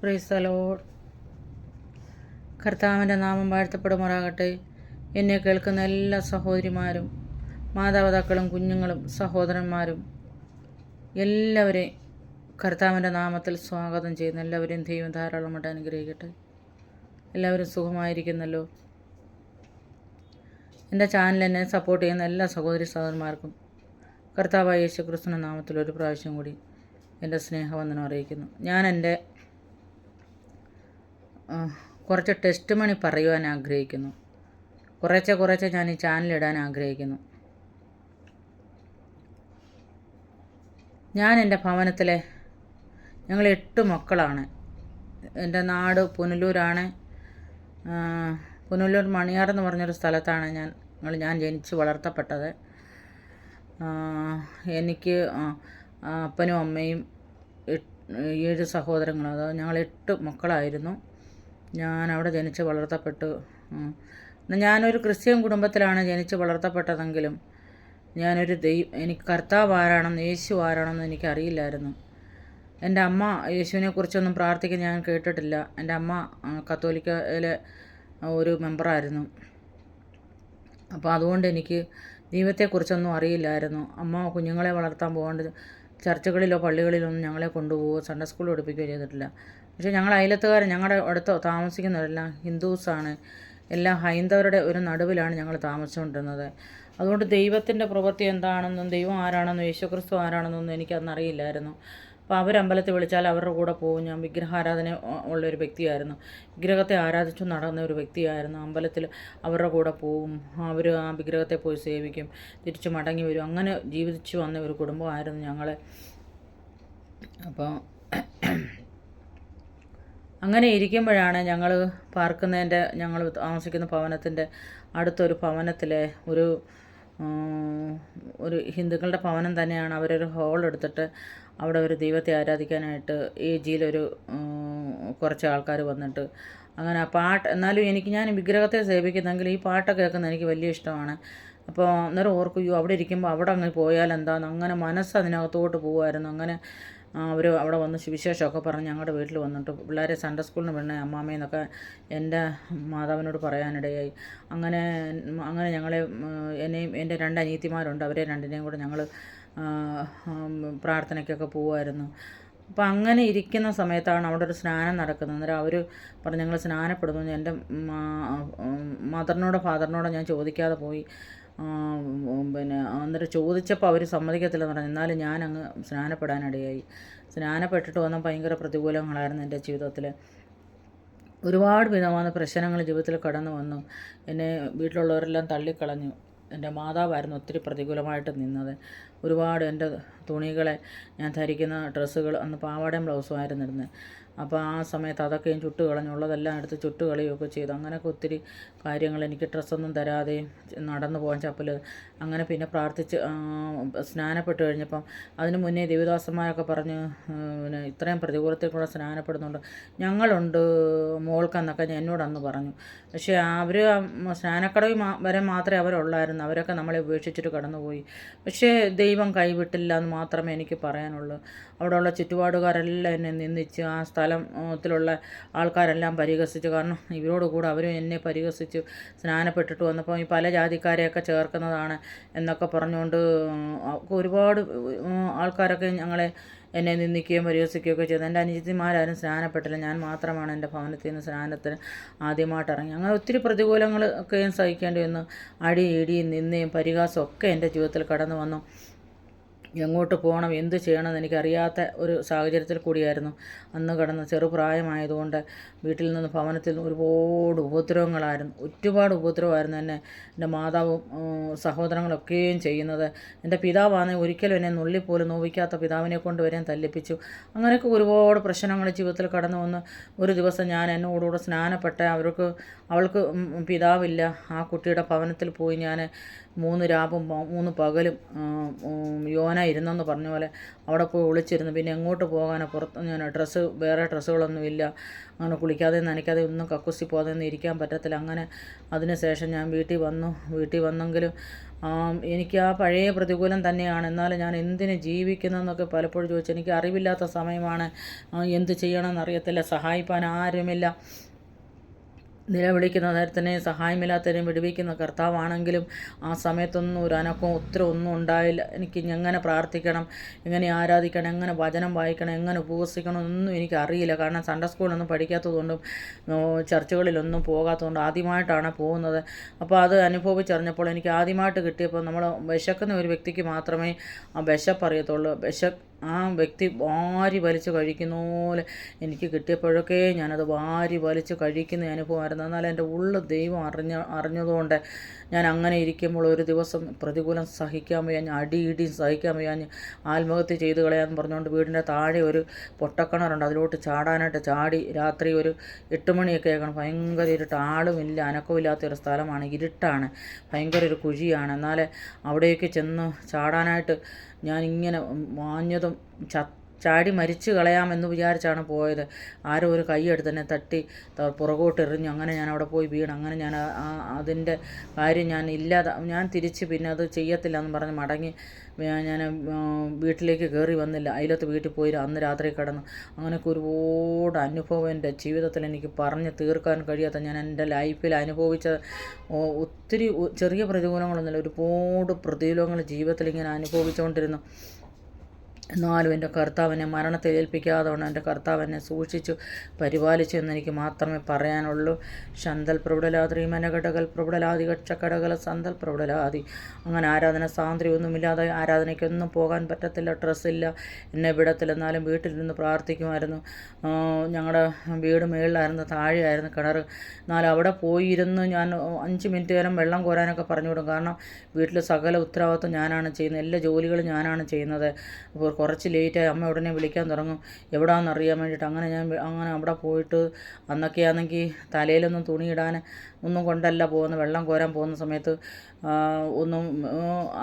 പ്രീസലോ കർത്താവിന്റെ നാമം വാഴ്ത്തപ്പെടുമാറാകട്ടെ. എന്നെ കേൾക്കുന്ന എല്ലാ സഹോദരിമാരും മാതാപിതാക്കളും കുഞ്ഞുങ്ങളും സഹോദരന്മാരും എല്ലാവരെയും കർത്താവിന്റെ നാമത്തിൽ സ്വാഗതം ചെയ്യുന്ന. എല്ലാവരെയും ദൈവം ധാരാളമായിട്ട് അനുഗ്രഹിക്കട്ടെ. എല്ലാവരും സുഖമായിരിക്കുന്നല്ലോ. എന്റെ ചാനൽ എന്നെ സപ്പോർട്ട് ചെയ്യുന്ന എല്ലാ സഹോദരി സഹോദരന്മാർക്കും കർത്താവായ യേശു ക്രിസ്തുവിന്റെ നാമത്തിൽ ഒരു പ്രാവശ്യം കൂടി എന്റെ സ്നേഹവന്ദനം അറിയിക്കുന്നു. ഞാൻ എന്റെ കുറച്ച് ടെസ്റ്റ് മണി പറയുവാൻ ആഗ്രഹിക്കുന്നു. കുറേശ്ശെ കുറേശ്ശെ ഞാൻ ഈ ചാനലിടാൻ ആഗ്രഹിക്കുന്നു. ഞാൻ എന്റെ ഭവനത്തിലെ ഞങ്ങൾ എട്ട് മക്കളാണ്. എന്റെ നാട് പുനലൂരാണ്. പുനലൂർ മണിയാർ എന്ന് പറഞ്ഞൊരു സ്ഥലത്താണ് ഞാൻ ഞങ്ങൾ ഞാൻ ജനിച്ച് വളർത്തപ്പെട്ടത്. എനിക്ക് അപ്പനും അമ്മയും ഏഴ് സഹോദരങ്ങളും അതായത് ഞങ്ങൾ എട്ട് മക്കളായിരുന്നു. ഞാൻ അവിടെ ജനിച്ച് വളർത്തപ്പെട്ടു. ഞാനൊരു ക്രിസ്ത്യൻ കുടുംബത്തിലാണ് ജനിച്ച് വളർത്തപ്പെട്ടതെങ്കിലും ഞാനൊരു ദൈവ എനിക്ക് കർത്താവ് ആരാണെന്ന് യേശു ആരാണെന്ന് എനിക്കറിയില്ലായിരുന്നു. എന്റെ അമ്മ യേശുവിനെ കുറിച്ചൊന്നും പ്രാർത്ഥിക്കാൻ ഞാൻ കേട്ടിട്ടില്ല. എന്റെ അമ്മ കത്തോലിക്കയിലെ ഒരു മെമ്പറായിരുന്നു. അപ്പോൾ അതുകൊണ്ട് എനിക്ക് ദൈവത്തെക്കുറിച്ചൊന്നും അറിയില്ലായിരുന്നു. അമ്മ കുഞ്ഞുങ്ങളെ വളർത്താൻ പോകേണ്ടത് ചർച്ചകളിലോ പള്ളികളിലോ ഒന്നും ഞങ്ങളെ കൊണ്ടുപോകുകയോ സൺഡേ സ്കൂളിൽ പഠിപ്പിക്കുകയോ ചെയ്തിട്ടില്ല. പക്ഷേ ഞങ്ങൾ അയലത്തുകാർ ഞങ്ങളുടെ അടുത്ത് താമസിക്കുന്നവരെല്ലാം ഹിന്ദുസാണ്. എല്ലാം ഹൈന്ദവരുടെ ഒരു നടുവിലാണ് ഞങ്ങൾ താമസിച്ചുകൊണ്ടിരുന്നത്. അതുകൊണ്ട് ദൈവത്തിന്റെ പ്രവൃത്തി എന്താണെന്നും ദൈവം ആരാണെന്നും യേശുക്രിസ്തു ആരാണെന്നൊന്നും എനിക്കന്ന് അറിയില്ലായിരുന്നു അപ്പോൾ അവരമ്പലത്തിൽ വിളിച്ചാൽ അവരുടെ കൂടെ പോകും ഞാൻ വിഗ്രഹാരാധന ഉള്ള ഒരു വ്യക്തിയായിരുന്നു. വിഗ്രഹത്തെ ആരാധിച്ചു നടന്ന ഒരു വ്യക്തിയായിരുന്നു. അമ്പലത്തിൽ അവരുടെ കൂടെ പോവും. അവർ ആ വിഗ്രഹത്തെ പോയി സേവിക്കും. തിരിച്ചു മടങ്ങി വരും. അങ്ങനെ ജീവിച്ചു വന്ന ഒരു കുടുംബമായിരുന്നു ഞങ്ങൾ. അപ്പോൾ അങ്ങനെ ഇരിക്കുമ്പോഴാണ് ഞങ്ങൾ പാർക്കുന്നതിന്റെ ഞങ്ങൾ താമസിക്കുന്ന ഭവനത്തിന്റെ അടുത്തൊരു ഭവനത്തിലെ ഒരു ഒരു ഹിന്ദുക്കളുടെ ഭവനം തന്നെയാണ്. അവരൊരു ഹോൾ എടുത്തിട്ട് അവിടെ ഒരു ദൈവത്തെ ആരാധിക്കാനായിട്ട് ഏജിയിലൊരു ഉം, കുറച്ച് ആൾക്കാർ വന്നിട്ട് അങ്ങനെ ആ പാട്ട് എന്നാലും എനിക്ക് ഞാൻ വിഗ്രഹത്തെ സേവിക്കുന്നെങ്കിൽ ഈ പാട്ടൊക്കെ കേൾക്കുന്നത് എനിക്ക് വലിയ ഇഷ്ടമാണ്. അപ്പോൾ അന്നേരം ഓർക്കും "അയ്യോ, അവിടെ ഇരിക്കുമ്പോൾ അവിടെ അങ്ങ് പോയാൽ എന്താന്ന്. അങ്ങനെ മനസ്സ് അതിനകത്തോട്ട് പോകുമായിരുന്നു അങ്ങനെ അവർ അവിടെ വന്ന് വിശേഷമൊക്കെ പറഞ്ഞ് ഞങ്ങളുടെ വീട്ടിൽ വന്നിട്ട് പിള്ളേരെ സൺഡേ സ്കൂളിന് വിടണേ അമ്മാമ്മയെന്നൊക്കെ എന്റെ മാതാവിനോട് പറയാനിടയായി. അങ്ങനെ അങ്ങനെ ഞങ്ങളെ എന്നെയും എന്റെ രണ്ട് അനിയത്തിമാരുണ്ട്. അവരെ രണ്ടിനെയും കൂടെ ഞങ്ങൾ പ്രാർത്ഥനയ്ക്കൊക്കെ പോകുമായിരുന്നു അപ്പം അങ്ങനെ ഇരിക്കുന്ന സമയത്താണ് അവിടെ ഒരു സ്നാനം നടക്കുന്നത്. അന്നേരം അവർ പറഞ്ഞു ഞങ്ങൾ സ്നാനപ്പെടുന്നു. എന്റെ മദറിനോടോ ഫാദറിനോടോ ഞാൻ ചോദിക്കാതെ പോയി. പിന്നെ അന്നേരം ചോദിച്ചപ്പോൾ അവർ സമ്മതിക്കത്തില്ലെന്ന് പറഞ്ഞു. എന്നാലും അങ്ങ് സ്നാനപ്പെടാനിടയായി. സ്നാനപ്പെട്ടിട്ട് വന്ന ഭയങ്കര പ്രതികൂലങ്ങളായിരുന്നു എന്റെ ജീവിതത്തിൽ ഒരുപാട് വിധമാണ് പ്രശ്നങ്ങൾ ജീവിതത്തിൽ കടന്നു വന്നു. എന്നെ വീട്ടിലുള്ളവരെല്ലാം തള്ളിക്കളഞ്ഞു. എന്റെ മാതാവായിരുന്നു ഒത്തിരി പ്രതികൂലമായിട്ട് നിന്നത്. ഒരുപാട് എന്റെ തുണികളെ ഞാൻ ധരിക്കുന്ന ഡ്രസ്സുകൾ അന്ന് പാവാടയും ബ്ലൗസും ആയിരുന്നു ഇടുന്നത്. അപ്പോൾ ആ സമയത്ത് അതൊക്കെയും ചുട്ട് കളഞ്ഞുള്ളതെല്ലാം എടുത്ത് ചുട്ട് കളയുകയൊക്കെ ചെയ്തു. അങ്ങനെയൊക്കെ ഒത്തിരി കാര്യങ്ങൾ എനിക്ക് ഡ്രസ്സൊന്നും തരാതെ നടന്നു പോകാൻ ചപ്പൽ അങ്ങനെ പിന്നെ പ്രാർത്ഥിച്ച് സ്നാനപ്പെട്ട് കഴിഞ്ഞപ്പം അതിന് മുന്നേ ദേവിദാസന്മാരൊക്കെ പറഞ്ഞ് പിന്നെ ഇത്രയും പ്രതികൂലത്തിൽ കൂടെ സ്നാനപ്പെടുന്നുണ്ട്. ഞങ്ങളുണ്ട് മോൾക്കെന്നൊക്കെ ഞാൻ എന്നോട് അന്ന് പറഞ്ഞു. പക്ഷേ അവർ സ്നാനക്കടവി വരെ മാത്രമേ അവരുള്ളായിരുന്നു. അവരൊക്കെ നമ്മളെ ഉപേക്ഷിച്ചിട്ട് കടന്നുപോയി. പക്ഷേ ദൈവം കൈവിട്ടില്ല എന്ന് മാത്രമേ എനിക്ക് പറയാനുള്ളൂ. അവിടെയുള്ള ചുറ്റുപാടുകാരെല്ലാം എന്നെ നിന്ദിച്ച് ആ സ്ഥലത്തിലുള്ള ആൾക്കാരെല്ലാം പരിഹസിച്ചു. കാരണം ഇവരോട് കൂടെ അവരും എന്നെ പരിഹസിച്ചു സ്നാനപ്പെട്ടിട്ട് വന്നപ്പോൾ ഈ പല ജാതിക്കാരെയൊക്കെ ചേർക്കുന്നതാണ് എന്നൊക്കെ പറഞ്ഞുകൊണ്ട് ഒരുപാട് ആൾക്കാരൊക്കെ ഞങ്ങളെ എന്നെ നിന്ദിക്കുകയും പരിഹസിക്കുകയൊക്കെ ചെയ്തു. എന്റെ അനുജിത്തിമാരാരും സ്നാനപ്പെട്ടില്ല. ഞാൻ മാത്രമാണ് എന്റെ ഭവനത്തിൽ നിന്ന് സ്നാനത്തിന് ആദ്യമായിട്ട് ഇറങ്ങി അങ്ങനെ ഒത്തിരി പ്രതികൂലങ്ങൾ ഒക്കെയും സഹിക്കേണ്ടി വന്നു. അടി ഇടിയും നിന്നയും പരിഹാസമൊക്കെ എന്റെ ജീവിതത്തിൽ കടന്നു വന്നു. എങ്ങോട്ട് പോകണം എന്ത് ചെയ്യണമെന്ന് എനിക്കറിയാത്ത ഒരു സാഹചര്യത്തിൽ കൂടിയായിരുന്നു. അന്ന് കടന്ന് ചെറുപ്രായമായതുകൊണ്ട് വീട്ടിൽ നിന്ന് ഭവനത്തിൽ നിന്ന് ഒരുപാട് ഉപദ്രവങ്ങളായിരുന്നു. ഒരുപാട് ഉപദ്രവമായിരുന്നു എന്നെ എന്റെ മാതാവും സഹോദരങ്ങളൊക്കെയും ചെയ്യുന്നത്. എന്റെ പിതാവാണെങ്കിൽ ഒരിക്കലും എന്നെ നുള്ളിപ്പോലും നോവിക്കാത്ത പിതാവിനെ കൊണ്ട് വരെ തല്ലിപ്പിച്ചു. അങ്ങനെയൊക്കെ ഒരുപാട് പ്രശ്നങ്ങൾ ജീവിതത്തിൽ കടന്നു വന്ന് ഒരു ദിവസം ഞാൻ എന്നോടുകൂടെ സ്നാനപ്പെട്ട അവർക്ക് അവൾക്ക് പിതാവില്ല. ആ കുട്ടിയുടെ ഭവനത്തിൽ പോയി ഞാൻ മൂന്ന് രാവും മൂന്ന് പകലും യോന ഇരുന്നെന്ന് പറഞ്ഞ പോലെ അവിടെ പോയി ഒളിച്ചിരുന്നു. പിന്നെ എങ്ങോട്ട് പോകാനോ? പുറത്ത് ഞാൻ ഡ്രസ്സ് വേറെ ഡ്രസ്സുകളൊന്നുമില്ല അങ്ങനെ കുളിക്കാതെ നനയ്ക്കാതെ ഒന്നും കക്കുസി പോകാതെ ഒന്നും ഇരിക്കാൻ പറ്റത്തില്ല. അങ്ങനെ അതിന് ശേഷം ഞാൻ വീട്ടിൽ വന്നു. വീട്ടിൽ വന്നെങ്കിലും എനിക്ക് ആ പഴയ പ്രതികൂലം തന്നെയാണ്. എന്നാലും ഞാൻ എന്തിന് ജീവിക്കുന്നതെന്നൊക്കെ പലപ്പോഴും ചോദിച്ചു. എനിക്ക് അറിവില്ലാത്ത സമയമാണ് എന്ത് ചെയ്യണമെന്ന് അറിയത്തില്ല. സഹായിപ്പാൻ ആരുമില്ല. നിലവിളിക്കുന്ന നേരത്തിനെ സഹായമില്ലാത്തതിനെ വിടുവിക്കുന്ന കർത്താവാണെങ്കിലും ആ സമയത്തൊന്നും ഒരു അനക്കവും ഒത്തിരി ഒന്നും ഉണ്ടായില്ല. എനിക്ക് എങ്ങനെ പ്രാർത്ഥിക്കണം? എങ്ങനെ ആരാധിക്കണം? എങ്ങനെ വചനം വായിക്കണം? എങ്ങനെ ഉപവസിക്കണം? ഒന്നും എനിക്ക് അറിയില്ല. കാരണം സൺഡേ സ്കൂളൊന്നും പഠിക്കാത്തതുകൊണ്ടും ചർച്ചകളിലൊന്നും പോകാത്തതുകൊണ്ടും ആദ്യമായിട്ടാണ് പോകുന്നത്. അപ്പോൾ അത് അനുഭവിച്ചറിഞ്ഞപ്പോൾ എനിക്ക് ആദ്യമായിട്ട് കിട്ടിയപ്പോൾ നമ്മൾ വിശക്കുന്ന ഒരു വ്യക്തിക്ക് മാത്രമേ ആ വിശപ്പ് അറിയത്തുള്ളൂ. വിശ ആ വ്യക്തി വാരി വലിച്ച് കഴിക്കുന്ന പോലെ എനിക്ക് കിട്ടിയപ്പോഴൊക്കെ ഞാനത് വാരി വലിച്ച് കഴിക്കുന്ന അനുഭവമായിരുന്നു. എന്നാൽ എന്റെ ഉള്ളു ദൈവം അറിഞ്ഞ അറിഞ്ഞതുകൊണ്ട് ഞാൻ അങ്ങനെ ഇരിക്കുമ്പോൾ ഒരു ദിവസം പ്രതികൂലം സഹിക്കാൻ വയ്യാഞ്ഞ് അടി ഇടി സഹിക്കാൻ വയ്യാഞ്ഞ് ആത്മഹത്യ ചെയ്ത് കളയാന്ന് പറഞ്ഞുകൊണ്ട് വീടിന്റെ താഴെ ഒരു പൊട്ടക്കിണറുണ്ട്. അതിലോട്ട് ചാടാനായിട്ട് ചാടി രാത്രി ഒരു എട്ട് മണിയൊക്കെ ആക്കണം ഭയങ്കര ഇരുട്ട് ആളുമില്ല അനക്കമില്ലാത്ത ഒരു സ്ഥലമാണ്. ഇരുട്ടാണ്. ഭയങ്കര ഒരു കുഴിയാണ്. എന്നാൽ അവിടെയൊക്കെ ചെന്ന് ചാടാനായിട്ട് ഞാനിങ്ങനെ മാഞ്ഞതും ച ചാടി മരിച്ചു കളയാമെന്ന് വിചാരിച്ചാണ് പോയത്. ആരോ ഒരു കൈയെടുത്ത് എന്നെ തട്ടി പുറകോട്ടെറിഞ്ഞു അങ്ങനെ ഞാൻ അവിടെ പോയി വീണ്. അങ്ങനെ ഞാൻ അതിന്റെ കാര്യം ഞാൻ ഇല്ലാതെ ഞാൻ തിരിച്ച് പിന്നെ അത് ചെയ്യത്തില്ല എന്ന് പറഞ്ഞ് മടങ്ങി ഞാൻ വീട്ടിലേക്ക് കയറി വന്നില്ല. അതിലത്ത് വീട്ടിൽ പോയി അന്ന് രാത്രി കിടന്നു. അങ്ങനെയൊക്കെ ഒരുപാട് അനുഭവം എന്റെ ജീവിതത്തിൽ എനിക്ക് പറഞ്ഞ് തീർക്കാൻ കഴിയാത്ത ഞാൻ എന്റെ ലൈഫിൽ അനുഭവിച്ച ഒത്തിരി ചെറിയ പ്രതികൂലങ്ങളൊന്നുമില്ല. ഒരുപാട് പ്രതികൂലങ്ങൾ ജീവിതത്തിൽ ഇങ്ങനെ അനുഭവിച്ചുകൊണ്ടിരുന്നു. എന്നാലും എന്റെ കർത്താവിനെ മരണത്തെ ഏൽപ്പിക്കാതെ കൊണ്ട് എന്റെ കർത്താവിനെ സൂക്ഷിച്ചു പരിപാലിച്ചു എന്നെനിക്ക് മാത്രമേ പറയാനുള്ളൂ. ശന്തൽ പ്രബുടലാദ്രി മനഘടകൽ പ്രബുടലാദി കക്ഷക്കടകൾ സന്തൽ പ്രബുടലാദി അങ്ങനെ ആരാധന സ്വാതന്ത്ര്യമൊന്നുമില്ലാതെ ആരാധനയ്ക്കൊന്നും പോകാൻ പറ്റത്തില്ല ഡ്രസ്സില്ല. എന്നെ വിടത്തില്ല എന്നാലും വീട്ടിലിരുന്ന് പ്രാർത്ഥിക്കുമായിരുന്നു. ഞങ്ങളുടെ വീട് മേളിലായിരുന്നു താഴെയായിരുന്നു കിണർ എന്നാലും അവിടെ പോയിരുന്ന് ഞാൻ അഞ്ച് മിനിറ്റ് നേരം വെള്ളം കോരാനൊക്കെ പറഞ്ഞു വിടും കാരണം വീട്ടിൽ സകല ഉത്തരവാദിത്വം ഞാനാണ് ചെയ്യുന്നത് എല്ലാ ജോലികളും ഞാനാണ് ചെയ്യുന്നത്. കുറച്ച് ലേറ്റായി അമ്മ ഉടനെ വിളിക്കാൻ തുടങ്ങും. എവിടാന്ന് അറിയാൻ വേണ്ടിയിട്ട് അങ്ങനെ ഞാൻ അങ്ങനെ അവിടെ പോയിട്ട് അന്നൊക്കെയാണെങ്കിൽ തലയിലൊന്നും തുണിയിടാൻ ഒന്നും കൊണ്ടല്ല പോകുന്നത്. വെള്ളം കോരാൻ പോകുന്ന സമയത്ത് ഒന്നും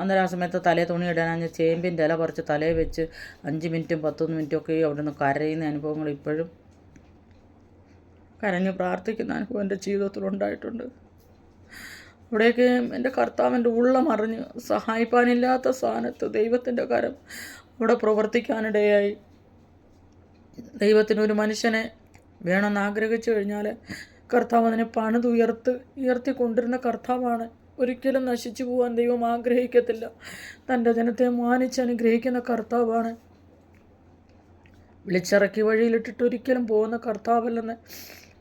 അന്നേരം ആ സമയത്ത് തലയിൽ തുണി ഇടാൻ ചേമ്പിന്റെ ഇല പറിച്ച് തലയിൽ വെച്ച് അഞ്ച് മിനിറ്റും പത്തൊന്ന് മിനിറ്റും ഒക്കെ അവിടെ നിന്ന് കരയുന്ന അനുഭവങ്ങൾ ഇപ്പോഴും കരഞ്ഞ് പ്രാർത്ഥിക്കുന്ന അനുഭവം എന്റെ ജീവിതത്തിൽ ഉണ്ടായിട്ടുണ്ട് അവിടേക്ക് എന്റെ കർത്താവിന്റെ ഉള്ളം അറിഞ്ഞ് സഹായിപ്പാനില്ലാത്ത സ്ഥാനത്ത് ദൈവത്തിന്റെ കരം അവിടെ പ്രവർത്തിക്കാനിടയായി. ദൈവത്തിന് ഒരു മനുഷ്യനെ വേണമെന്ന് ആഗ്രഹിച്ചു കഴിഞ്ഞാൽ കർത്താവ് അതിനെ പണിതുയർത്ത് ഉയർത്തിക്കൊണ്ടിരുന്ന കർത്താവാണ്. ഒരിക്കലും നശിച്ചു പോകാൻ ദൈവം ആഗ്രഹിക്കത്തില്ല. തന്റെ ജനത്തെ മാനിച്ച് അനുഗ്രഹിക്കുന്ന കർത്താവാണ്. വിളിച്ചിറക്കി വഴിയിലിട്ടിട്ട് ഒരിക്കലും പോകുന്ന കർത്താവല്ലെന്ന്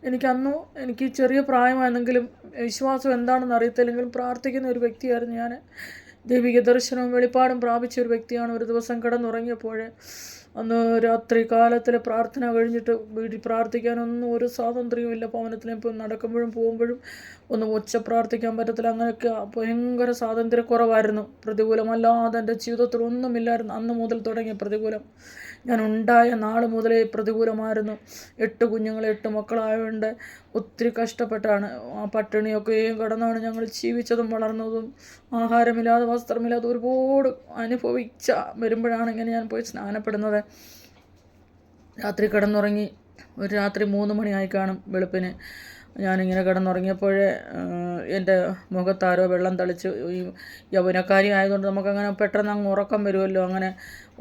എനിക്ക് അന്ന് എനിക്ക് ചെറിയ പ്രായമായിരുന്നെങ്കിലും വിശ്വാസം എന്താണെന്ന് അറിയത്തില്ലെങ്കിലും പ്രാർത്ഥിക്കുന്ന ഒരു വ്യക്തിയായിരുന്നു ഞാൻ ദൈവിക ദർശനവും വെളിപ്പാടും പ്രാപിച്ച ഒരു വ്യക്തിയാണ്. ഒരു ദിവസം കിടന്നുറങ്ങിയപ്പോൾ അന്ന് രാത്രി കാലത്തിൽ പ്രാർത്ഥന കഴിഞ്ഞിട്ട് വീട്ടിൽ പ്രാർത്ഥിക്കാനൊന്നും ഒരു സ്വാതന്ത്ര്യവും ഇല്ല. ഭവനത്തിലെ നടക്കുമ്പോഴും പോകുമ്പോഴും ഒന്നും ഒച്ച പ്രാർത്ഥിക്കാൻ പറ്റത്തില്ല. അങ്ങനെയൊക്കെ ഭയങ്കര സ്വാതന്ത്ര്യക്കുറവായിരുന്നു. പ്രതികൂലമല്ലാതെ എന്റെ ജീവിതത്തിൽ ഒന്നുമില്ലായിരുന്നു. അന്ന് മുതൽ തുടങ്ങിയ പ്രതികൂലം. ഞാൻ ഉണ്ടായ നാൾ മുതലേ പ്രതികൂലമായിരുന്നു. എട്ട് കുഞ്ഞുങ്ങൾ എട്ട് മക്കളായതുകൊണ്ട് ഒത്തിരി കഷ്ടപ്പെട്ടാണ് ആ പട്ടിണിയൊക്കെയും കടന്നാണ് ഞങ്ങൾ ജീവിച്ചതും വളർന്നതും. ആഹാരമില്ലാതെ വസ്ത്രമില്ലാതെ ഒരുപാട് അനുഭവിച്ച വരുമ്പോഴാണ് ഇങ്ങനെ ഞാൻ പോയി സ്നാനപ്പെടുന്നത്. രാത്രി കിടന്നുറങ്ങി ഒരു രാത്രി മൂന്ന് മണിയായി കാണും വെളുപ്പിന്. ഞാനിങ്ങനെ കിടന്നുറങ്ങിയപ്പോഴേ എന്റെ മുഖത്താരോ വെള്ളം തളിച്ച് ഈ യൗവനക്കാരി ആയതുകൊണ്ട് നമുക്കങ്ങനെ പെട്ടെന്ന് അങ്ങ് ഉറക്കം വരുമല്ലോ. അങ്ങനെ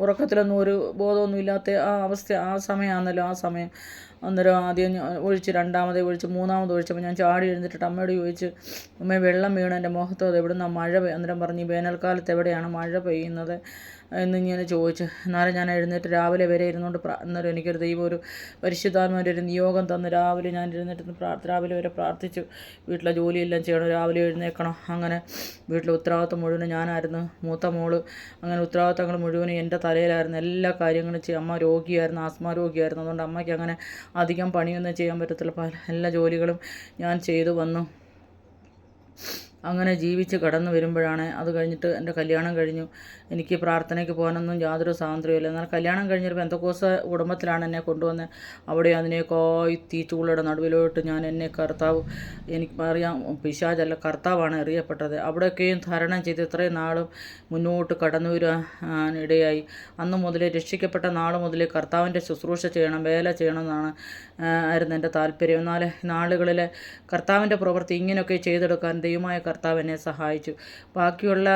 ഉറക്കത്തിലൊന്നും ഒരു ബോധമൊന്നും ഇല്ലാത്ത ആ അവസ്ഥ ആ സമയമാണല്ലോ ആ സമയം. അന്നേരം ആദ്യം ഒഴിച്ച് രണ്ടാമതേ ഒഴിച്ച് മൂന്നാമത് ഒഴിച്ചപ്പോൾ ഞാൻ ചാടി എഴുന്നിട്ടിട്ട് അമ്മയോട് ചോദിച്ച് അമ്മ വെള്ളം വീണ് എന്റെ മുഖത്ത് അത് എവിടെ നിന്നാണ് മഴ അന്നേരം പറഞ്ഞ് വേനൽക്കാലത്ത് എവിടെയാണ് മഴ പെയ്യുന്നത്? എന്നിങ്ങനെ ചോദിച്ചു. എന്നാലും ഞാൻ എഴുന്നേറ്റ് രാവിലെ വരെ ഇരുന്നുകൊണ്ട് അന്നേരം എനിക്കൊരു ദൈവം ഒരു പരിശുദ്ധാത്മാവിന്റെ ഒരു നിയോഗം തന്ന് രാവിലെ ഞാൻ എഴുന്നേറ്റ് പ്രാർത്ഥ രാവിലെ വരെ പ്രാർത്ഥിച്ചു. വീട്ടിലെ ജോലിയെല്ലാം ചെയ്യണം രാവിലെ എഴുന്നേൽക്കണം. അങ്ങനെ വീട്ടിലെ ഉത്തരവാദിത്വം മുഴുവനും ഞാനായിരുന്നു. മൂത്ത മോൾ അങ്ങനെ ഉത്തരവാദിത്തങ്ങൾ മുഴുവനും എന്റെ തലയിലായിരുന്നു. എല്ലാ കാര്യങ്ങളും ചെയ്യും. അമ്മ രോഗിയായിരുന്നു ആസ്മ രോഗിയായിരുന്നു. അതുകൊണ്ട് അമ്മയ്ക്ക് അങ്ങനെ അധികം പണിയൊന്നും ചെയ്യാൻ പറ്റത്തില്ല. പല എല്ലാ ജോലികളും ഞാൻ ചെയ്തു വന്നു. അങ്ങനെ ജീവിച്ച് കടന്നു വരുമ്പോഴാണ് അത് കഴിഞ്ഞിട്ട് എന്റെ കല്യാണം കഴിഞ്ഞു. എനിക്ക് പ്രാർത്ഥനയ്ക്ക് പോകാനൊന്നും യാതൊരു സ്വാതന്ത്ര്യമില്ല എന്നാൽ കല്യാണം കഴിഞ്ഞൊരു ദിവസം കുടുംബത്തിലാണ് എന്നെ കൊണ്ടുവന്ന് അവിടെ അതിനേക്കായി തീച്ചുകളുടെ നടുവിലോട്ട് ഞാൻ എന്നെ കർത്താവ് എനിക്ക് അറിയാം പിശാചല്ല കർത്താവാണ് അറിയപ്പെട്ടത്. അവിടെയൊക്കെയും ധാരണം ചെയ്ത് ഇത്രയും നാളും മുന്നോട്ട് കടന്നു വരാനിടയായി അന്ന് മുതലേ രക്ഷിക്കപ്പെട്ട നാൾ മുതലേ കർത്താവിന്റെ ശുശ്രൂഷ ചെയ്യണം വേല ചെയ്യണമെന്നാണ് ആയിരുന്നു എന്റെ താല്പര്യം. എന്നാൽ നാളുകളിൽ കർത്താവിന്റെ പ്രവൃത്തി ഇങ്ങനെയൊക്കെ ചെയ്തെടുക്കാൻ ദൈവമായ കർത്താവ് എന്നെ സഹായിച്ചു. ബാക്കിയുള്ള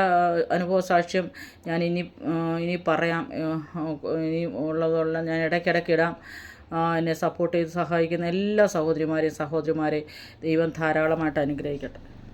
അനുഭവ സാക്ഷ്യം ഞാൻ ഇനി ഇനി പറയാം. ഇനി ഉള്ളതുള്ള ഞാൻ ഇടയ്ക്കിടയ്ക്ക് ഇടാം. എന്നെ സപ്പോർട്ട് ചെയ്ത് സഹായിക്കുന്ന എല്ലാ സഹോദരിമാരെയും സഹോദരിമാരെയും ദൈവം ധാരാളമായിട്ട് അനുഗ്രഹിക്കട്ടെ.